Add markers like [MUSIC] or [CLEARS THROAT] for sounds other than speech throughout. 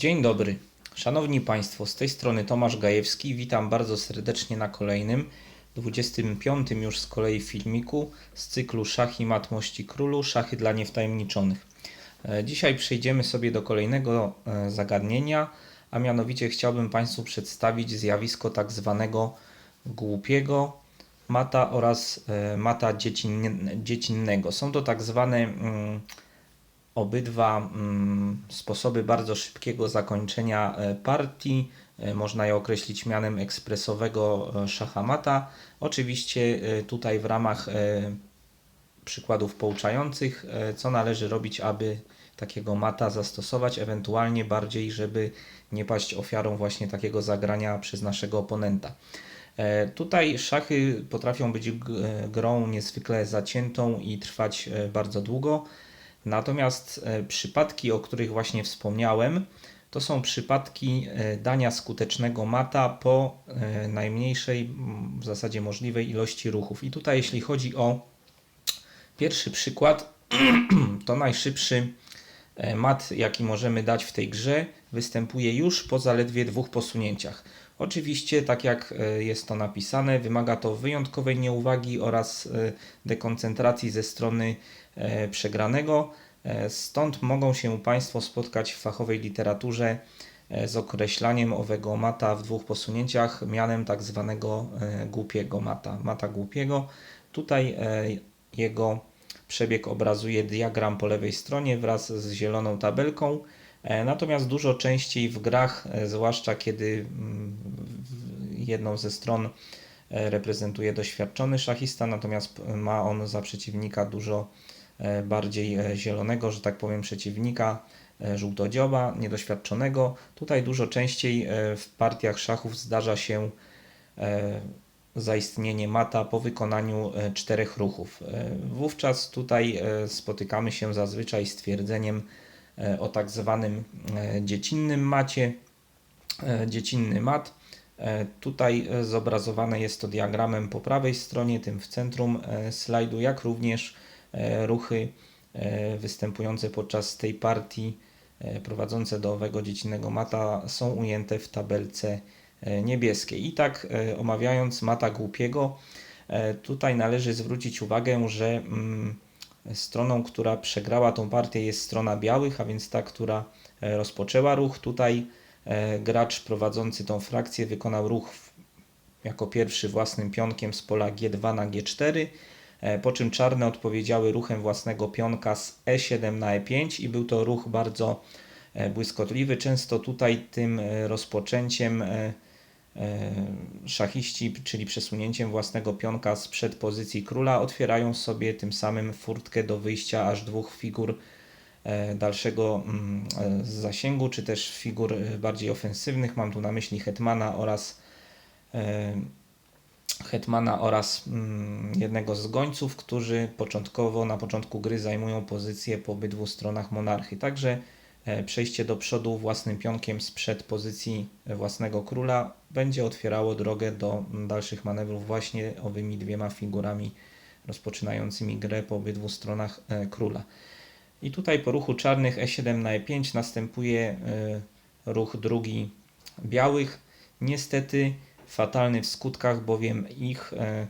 Dzień dobry. Szanowni Państwo, z tej strony Tomasz Gajewski. Witam bardzo serdecznie na kolejnym, 25 już z kolei filmiku z cyklu Szachy Mat Mości Królu, Szachy dla Niewtajemniczonych. E, Dzisiaj przejdziemy sobie do kolejnego e, zagadnienia, a mianowicie chciałbym Państwu przedstawić zjawisko tak zwanego głupiego mata oraz e, mata dziecinne- dziecinnego. Są to tak zwane mm, obydwa mm, sposoby bardzo szybkiego zakończenia e, partii. E, Można je określić mianem ekspresowego e, szachamata. Oczywiście tutaj w ramach przykładów pouczających, co należy robić, aby takiego mata zastosować, ewentualnie bardziej, żeby nie paść ofiarą właśnie takiego zagrania przez naszego oponenta. Tutaj szachy potrafią być grą niezwykle zaciętą i trwać bardzo długo. Natomiast e, przypadki, o których właśnie wspomniałem, to są przypadki e, dania skutecznego mata po e, najmniejszej w zasadzie możliwej ilości ruchów. I tutaj, jeśli chodzi o pierwszy przykład, [CLEARS THROAT] to najszybszy mat, jaki możemy dać w tej grze, występuje już po zaledwie dwóch posunięciach. Oczywiście, tak jak jest to napisane, wymaga to wyjątkowej nieuwagi oraz dekoncentracji ze strony przegranego. E, Stąd mogą się Państwo spotkać w fachowej literaturze e, z określaniem owego mata w dwóch posunięciach mianem tak zwanego e, głupiego mata, mata głupiego. Tutaj e, jego przebieg obrazuje diagram po lewej stronie wraz z zieloną tabelką. E, Natomiast dużo częściej w grach, e, zwłaszcza kiedy mm, jedną ze stron e, reprezentuje doświadczony szachista, natomiast ma on za przeciwnika dużo e, bardziej e, zielonego, że tak powiem, przeciwnika, e, żółtodzioba, niedoświadczonego. Tutaj dużo częściej e, w partiach szachów zdarza się e, zaistnienie mata po wykonaniu e, czterech ruchów. E, Wówczas tutaj e, spotykamy się zazwyczaj z twierdzeniem e, o tak zwanym e, dziecinnym macie. E, Dziecinny mat. E, Tutaj e, zobrazowane jest to diagramem po prawej stronie, tym w centrum e, slajdu, jak również e, ruchy e, występujące podczas tej partii e, prowadzące do owego dziecinnego mata są ujęte w tabelce e, niebieskiej. I tak e, omawiając mata głupiego, e, tutaj należy zwrócić uwagę, że mm, stroną, która przegrała tą partię jest strona białych, a więc ta, która e, rozpoczęła ruch. Tutaj e, gracz prowadzący tą frakcję wykonał ruch jako pierwszy własnym pionkiem z pola G2 na G4, e, po czym czarne odpowiedziały ruchem własnego pionka z E7 na E5 i był to ruch bardzo e, błyskotliwy. Często tutaj tym e, rozpoczęciem e, e, szachiści, czyli przesunięciem własnego pionka z przed pozycji króla, otwierają sobie tym samym furtkę do wyjścia aż dwóch figur e, dalszego mm, e, zasięgu, czy też figur e, bardziej ofensywnych. Mam tu na myśli hetmana oraz e, hetmana oraz mm, jednego z gońców, którzy początkowo na początku gry zajmują pozycję po obydwu stronach monarchy. Także e, przejście do przodu własnym pionkiem sprzed pozycji własnego króla będzie otwierało drogę do mm, dalszych manewrów właśnie owymi dwiema figurami rozpoczynającymi grę po obydwu stronach e, króla. I tutaj po ruchu czarnych E7 na E5 następuje e, ruch drugi białych. Niestety fatalny w skutkach, bowiem ich e,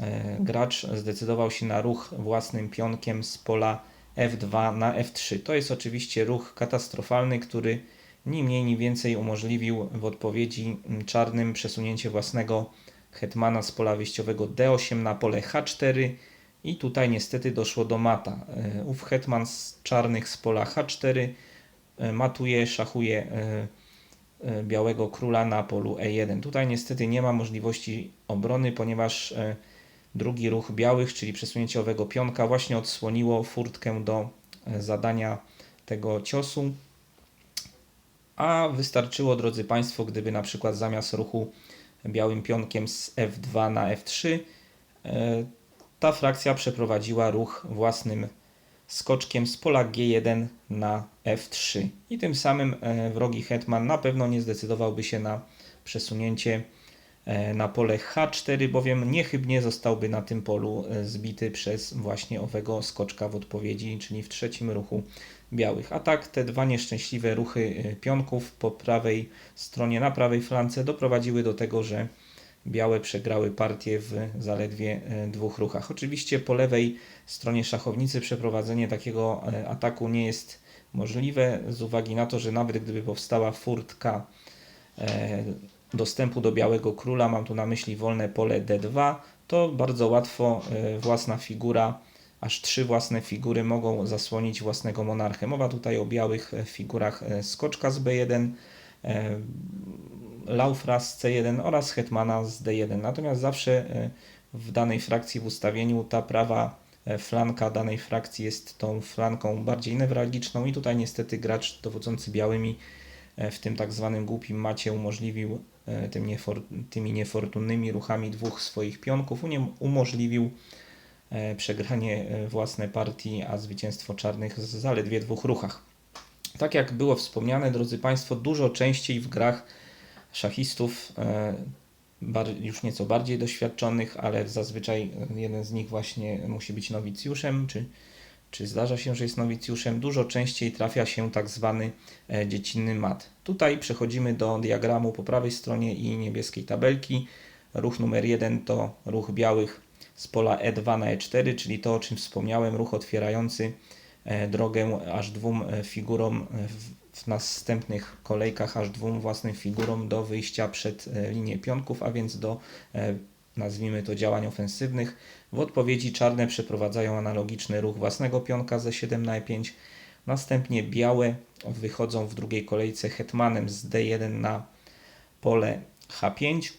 e, gracz zdecydował się na ruch własnym pionkiem z pola F2 na F3. To jest oczywiście ruch katastrofalny, który ni mniej, ni więcej umożliwił w odpowiedzi czarnym przesunięcie własnego hetmana z pola wyjściowego D8 na pole H4 i tutaj niestety doszło do mata. E, Ów hetman z czarnych z pola H4 e, matuje, szachuje białego króla na polu E1. Tutaj niestety nie ma możliwości obrony, ponieważ e, drugi ruch białych, czyli przesunięcie owego pionka właśnie odsłoniło furtkę do e, zadania tego ciosu. A wystarczyło, drodzy Państwo, gdyby na przykład zamiast ruchu białym pionkiem z F2 na F3 e, ta frakcja przeprowadziła ruch własnym skoczkiem z pola G1 na F3 i tym samym e, wrogi hetman na pewno nie zdecydowałby się na przesunięcie e, na pole H4, bowiem niechybnie zostałby na tym polu e, zbity przez właśnie owego skoczka w odpowiedzi, czyli w trzecim ruchu białych. A tak te dwa nieszczęśliwe ruchy pionków po prawej stronie, na prawej flance doprowadziły do tego, że białe przegrały partię w zaledwie e, dwóch ruchach. Oczywiście po lewej stronie szachownicy przeprowadzenie takiego e, ataku nie jest możliwe z uwagi na to, że nawet gdyby powstała furtka e, dostępu do białego króla, mam tu na myśli wolne pole D2, to bardzo łatwo własna figura, aż trzy własne figury mogą zasłonić własnego monarchę. Mowa tutaj o białych figurach skoczka z B1, e, Laufra z C1 oraz Hetmana z D1. Natomiast zawsze e, w danej frakcji w ustawieniu ta prawa e, flanka danej frakcji jest tą flanką bardziej newralgiczną i tutaj niestety gracz dowodzący białymi e, w tym tak zwanym głupim macie umożliwił e, tym niefor, tymi niefortunnymi ruchami dwóch swoich pionków, umożliwił e, przegranie e, własnej partii, a zwycięstwo czarnych z zaledwie dwóch ruchach. Tak jak było wspomniane, drodzy Państwo, dużo częściej w grach szachistów, e, już nieco bardziej doświadczonych, ale zazwyczaj jeden z nich właśnie musi być nowicjuszem, czy, czy zdarza się, że jest nowicjuszem, dużo częściej trafia się tak zwany e, dziecinny mat. Tutaj przechodzimy do diagramu po prawej stronie i niebieskiej tabelki. Ruch numer jeden to ruch białych z pola E2 na E4, czyli to, o czym wspomniałem, ruch otwierający drogę aż dwóm e, figurom e, w, następnych kolejkach, aż dwóm własnym figurom do wyjścia przed e, linię pionków, a więc do, e, nazwijmy to, działań ofensywnych. W odpowiedzi czarne przeprowadzają analogiczny ruch własnego pionka ze 7 na E5. Następnie białe wychodzą w drugiej kolejce hetmanem z D1 na pole H5.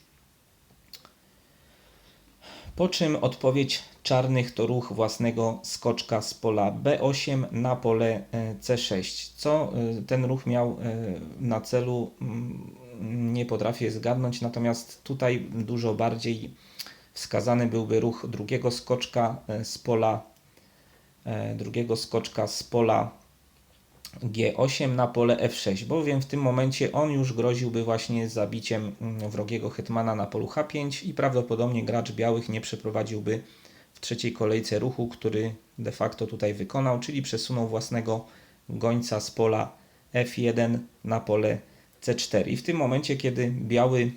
Po czym odpowiedź czarnych to ruch własnego skoczka z pola B8 na pole e, C6. Co e, ten ruch miał e, na celu, mm, nie potrafię zgadnąć, natomiast tutaj dużo bardziej wskazany byłby ruch drugiego skoczka z pola drugiego skoczka z pola G8 na pole F6, bowiem w tym momencie on już groziłby właśnie zabiciem mm, wrogiego hetmana na polu H5 i prawdopodobnie gracz białych nie przeprowadziłby trzeciej kolejce ruchu, który de facto tutaj wykonał, czyli przesunął własnego gońca z pola F1 na pole C4. I w tym momencie, kiedy biały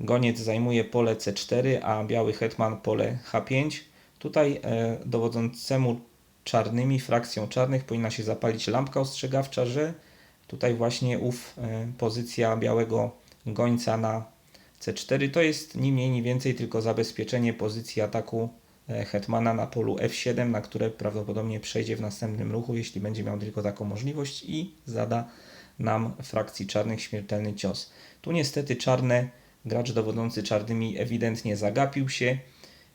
goniec zajmuje pole C4, a biały hetman pole H5, tutaj e, dowodzącemu czarnymi, frakcją czarnych powinna się zapalić lampka ostrzegawcza, że tutaj właśnie ów e, pozycja białego gońca na C4 to jest ni mniej, ni więcej tylko zabezpieczenie pozycji ataku hetmana na polu F7, na które prawdopodobnie przejdzie w następnym ruchu, jeśli będzie miał tylko taką możliwość i zada nam frakcji czarnych śmiertelny cios. Tu niestety czarne, gracz dowodzący czarnymi ewidentnie zagapił się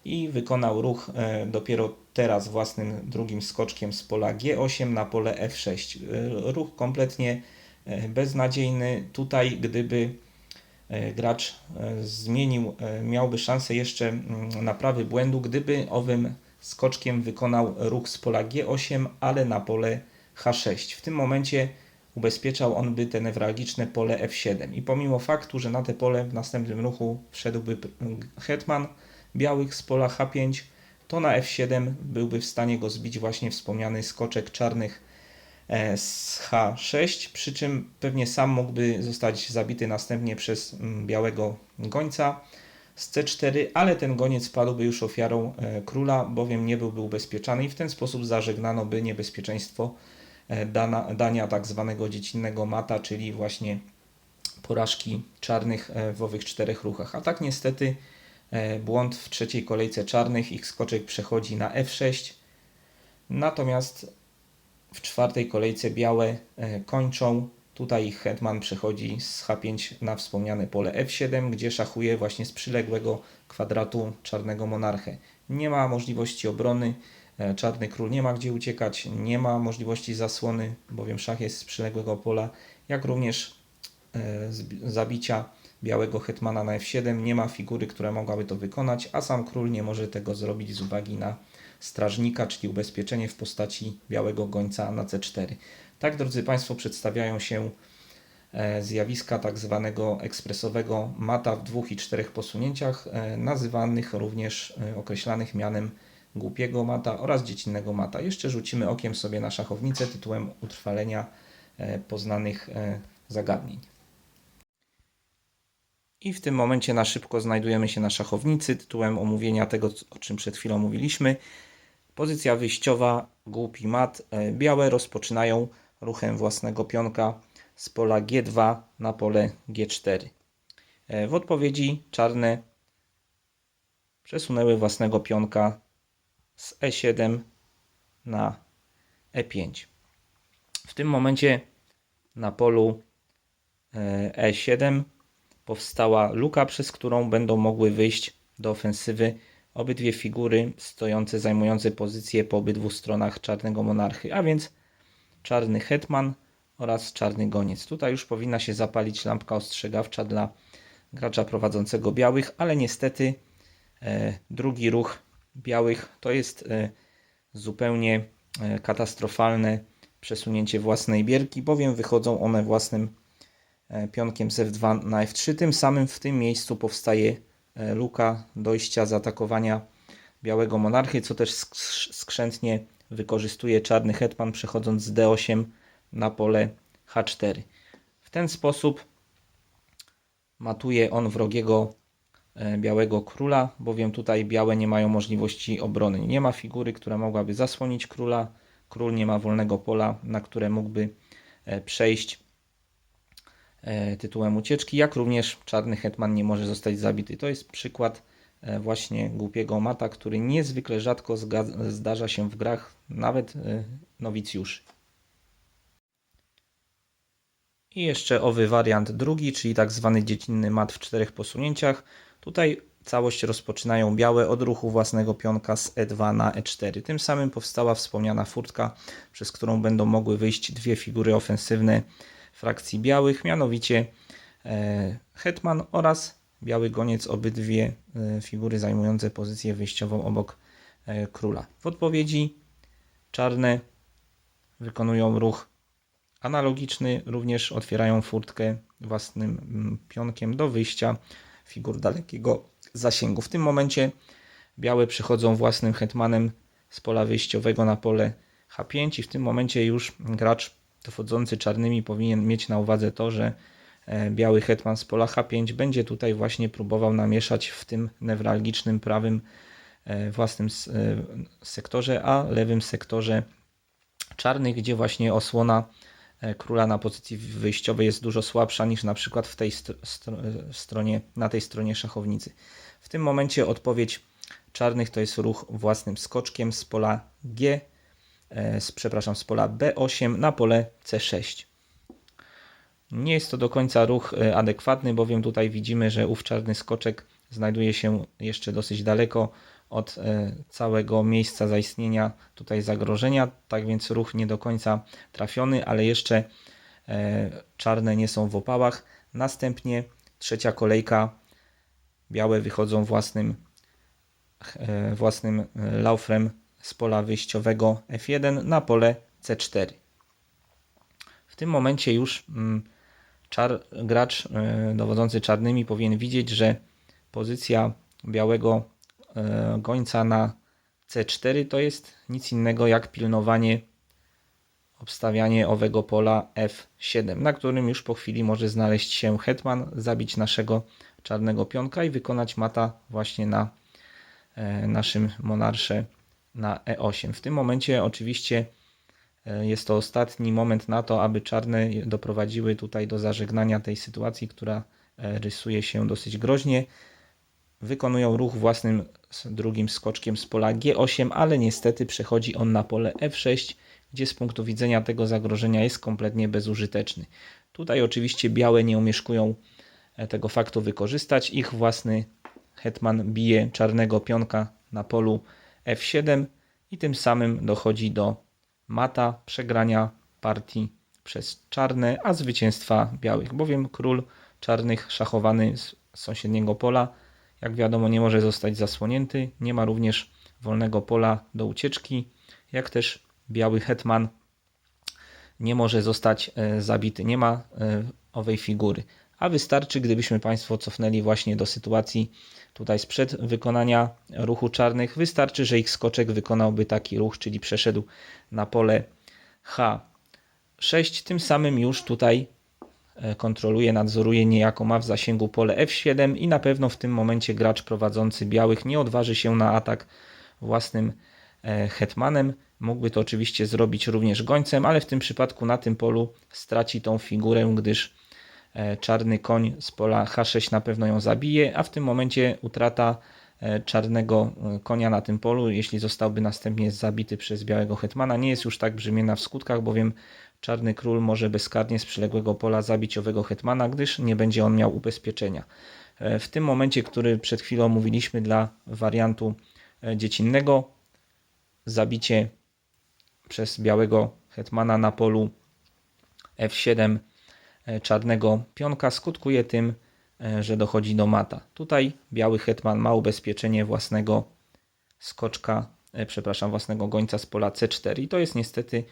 i wykonał ruch e, dopiero teraz własnym drugim skoczkiem z pola G8 na pole F6. E, Ruch kompletnie e, beznadziejny. Tutaj gdyby e, gracz e, zmienił, e, miałby szansę jeszcze mm, naprawy błędu, gdyby owym skoczkiem wykonał ruch z pola G8, ale na pole H6. W tym momencie ubezpieczał on by te newralgiczne pole F7 i pomimo faktu, że na te pole w następnym ruchu wszedłby hetman białych z pola H5, to na F7 byłby w stanie go zbić właśnie wspomniany skoczek czarnych e, z H6, przy czym pewnie sam mógłby zostać zabity następnie przez mm, białego gońca z C4, ale ten goniec padłby już ofiarą e, króla, bowiem nie byłby ubezpieczany i w ten sposób zażegnano by niebezpieczeństwo e, dana, dania tak zwanego dziecinnego mata, czyli właśnie porażki czarnych e, w owych czterech ruchach. A tak niestety błąd w trzeciej kolejce czarnych, ich skoczek przechodzi na F6, natomiast w czwartej kolejce białe e, kończą. Tutaj hetman przechodzi z H5 na wspomniane pole F7, gdzie szachuje właśnie z przyległego kwadratu czarnego monarchę. Nie ma możliwości obrony, e, czarny król nie ma gdzie uciekać, nie ma możliwości zasłony, bowiem szach jest z przyległego pola, jak również e, zabicia białego hetmana na F7. Nie ma figury, która mogłaby to wykonać, a sam król nie może tego zrobić z uwagi na strażnika, czyli ubezpieczenie w postaci białego gońca na C4. Tak, drodzy Państwo, przedstawiają się e, zjawiska tak zwanego ekspresowego mata w dwóch i czterech posunięciach, e, nazywanych również e, określanych mianem głupiego mata oraz dziecinnego mata. Jeszcze rzucimy okiem sobie na szachownicę tytułem utrwalenia poznanych zagadnień. I w tym momencie na szybko znajdujemy się na szachownicy tytułem omówienia tego, o czym przed chwilą mówiliśmy. Pozycja wyjściowa, głupi mat. E, Białe rozpoczynają ruchem własnego pionka z pola G2 na pole G4. E, W odpowiedzi czarne przesunęły własnego pionka z E7 na E5. W tym momencie na polu e, E7 powstała luka, przez którą będą mogły wyjść do ofensywy obydwie figury stojące, zajmujące pozycje po obydwu stronach czarnego monarchy, a więc czarny hetman oraz czarny goniec. Tutaj już powinna się zapalić lampka ostrzegawcza dla gracza prowadzącego białych, ale niestety e, drugi ruch białych to jest e, zupełnie e, katastrofalne przesunięcie własnej bierki, bowiem wychodzą one własnym e, pionkiem z F2 na F3. Tym samym w tym miejscu powstaje luka dojścia zaatakowania białego monarchy, co też sk- skrzętnie wykorzystuje czarny hetman przechodząc z D8 na pole H4. W ten sposób matuje on wrogiego e, białego króla, bowiem tutaj białe nie mają możliwości obrony. Nie ma figury, która mogłaby zasłonić króla. Król nie ma wolnego pola, na które mógłby e, przejść e, tytułem ucieczki, jak również czarny hetman nie może zostać zabity. To jest przykład e, właśnie głupiego mata, który niezwykle rzadko zdarza się w grach nawet e, nowicjuszy. I jeszcze owy wariant drugi, czyli tak zwany dziecinny mat w czterech posunięciach. Tutaj całość rozpoczynają białe od ruchu własnego pionka z E2 na E4. Tym samym powstała wspomniana furtka, przez którą będą mogły wyjść dwie figury ofensywne frakcji białych, mianowicie e, hetman oraz biały goniec, obydwie e, figury zajmujące pozycję wyjściową obok e, króla. W odpowiedzi czarne wykonują ruch analogiczny, również otwierają furtkę własnym mm, pionkiem do wyjścia figur dalekiego zasięgu. W tym momencie białe przychodzą własnym hetmanem z pola wyjściowego na pole H5 i w tym momencie już gracz dowodzący czarnymi powinien mieć na uwadze to, że e, biały hetman z pola H5 będzie tutaj właśnie próbował namieszać w tym newralgicznym prawym e, własnym e, sektorze, a lewym sektorze czarnych, gdzie właśnie osłona króla na pozycji wyjściowej jest dużo słabsza niż na przykład w tej str- str- stronie, na tej stronie szachownicy. W tym momencie odpowiedź czarnych to jest ruch własnym skoczkiem z pola G, z, przepraszam, z pola B8 na pole C6. Nie jest to do końca ruch e, adekwatny, bowiem tutaj widzimy, że ów czarny skoczek znajduje się jeszcze dosyć daleko od e, całego miejsca zaistnienia tutaj zagrożenia, tak więc ruch nie do końca trafiony, ale jeszcze e, czarne nie są w opałach. Następnie trzecia kolejka, białe wychodzą własnym, e, własnym e, laufrem z pola wyjściowego F1 na pole C4. W tym momencie już mm, czar, gracz e, dowodzący czarnymi powinien widzieć, że pozycja białego e, gońca na C4 to jest nic innego jak pilnowanie, obstawianie owego pola F7, na którym już po chwili może znaleźć się hetman, zabić naszego czarnego pionka i wykonać mata właśnie na e, naszym monarsze na E8. W tym momencie oczywiście e, jest to ostatni moment na to, aby czarne doprowadziły tutaj do zażegnania tej sytuacji, która e, rysuje się dosyć groźnie. Wykonują ruch własnym drugim skoczkiem z pola G8, ale niestety przechodzi on na pole F6, gdzie z punktu widzenia tego zagrożenia jest kompletnie bezużyteczny. Tutaj oczywiście białe nie umieszkują e, tego faktu wykorzystać. Ich własny hetman bije czarnego pionka na polu F7 i tym samym dochodzi do mata przegrania partii przez czarne, a zwycięstwa białych, bowiem król czarnych szachowany z sąsiedniego pola, jak wiadomo, nie może zostać zasłonięty, nie ma również wolnego pola do ucieczki, jak też biały hetman nie może zostać e, zabity, nie ma e, owej figury. A wystarczy, gdybyśmy Państwo cofnęli właśnie do sytuacji tutaj sprzed wykonania ruchu czarnych, wystarczy, że ich skoczek wykonałby taki ruch, czyli przeszedł na pole H6. Tym samym już tutaj e, kontroluje, nadzoruje niejako ma w zasięgu pole F7 i na pewno w tym momencie gracz prowadzący białych nie odważy się na atak własnym e, hetmanem. Mógłby to oczywiście zrobić również gońcem, ale w tym przypadku na tym polu straci tą figurę, gdyż czarny koń z pola H6 na pewno ją zabije, a w tym momencie utrata e, czarnego e, konia na tym polu, jeśli zostałby następnie zabity przez białego hetmana, nie jest już tak brzemienna w skutkach, bowiem czarny król może bezkarnie z przyległego pola zabić owego hetmana, gdyż nie będzie on miał ubezpieczenia. E, W tym momencie, który przed chwilą omówiliśmy dla wariantu e, dziecinnego, zabicie przez białego hetmana na polu F7 e, czarnego pionka skutkuje tym, e, że dochodzi do mata. Tutaj biały hetman ma ubezpieczenie własnego skoczka, e, przepraszam, własnego gońca z pola C4 i to jest niestety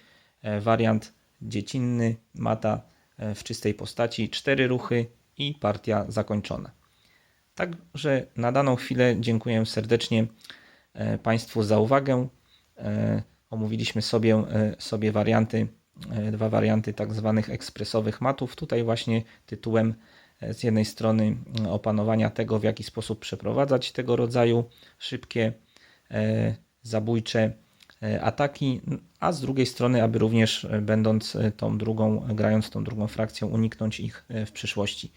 e, wariant dziecinny mata e, w czystej postaci. Cztery ruchy i partia zakończona. Także na daną chwilę dziękuję serdecznie e, Państwu za uwagę. E, Omówiliśmy sobie, e, sobie warianty, e, dwa warianty tak zwanych ekspresowych matów. Tutaj właśnie tytułem e, z jednej strony m, opanowania tego, w jaki sposób przeprowadzać tego rodzaju szybkie, e, zabójcze e, ataki, a z drugiej strony, aby również e, będąc e, tą drugą, grając tą drugą frakcją, uniknąć ich e, w przyszłości.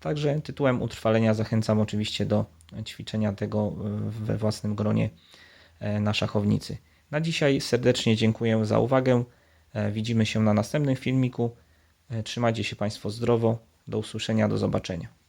Także tytułem utrwalenia zachęcam oczywiście do ćwiczenia tego e, we własnym gronie e, na szachownicy. Na dzisiaj serdecznie dziękuję za uwagę. E, Widzimy się na następnym filmiku. E, Trzymajcie się Państwo zdrowo. Do usłyszenia, do zobaczenia.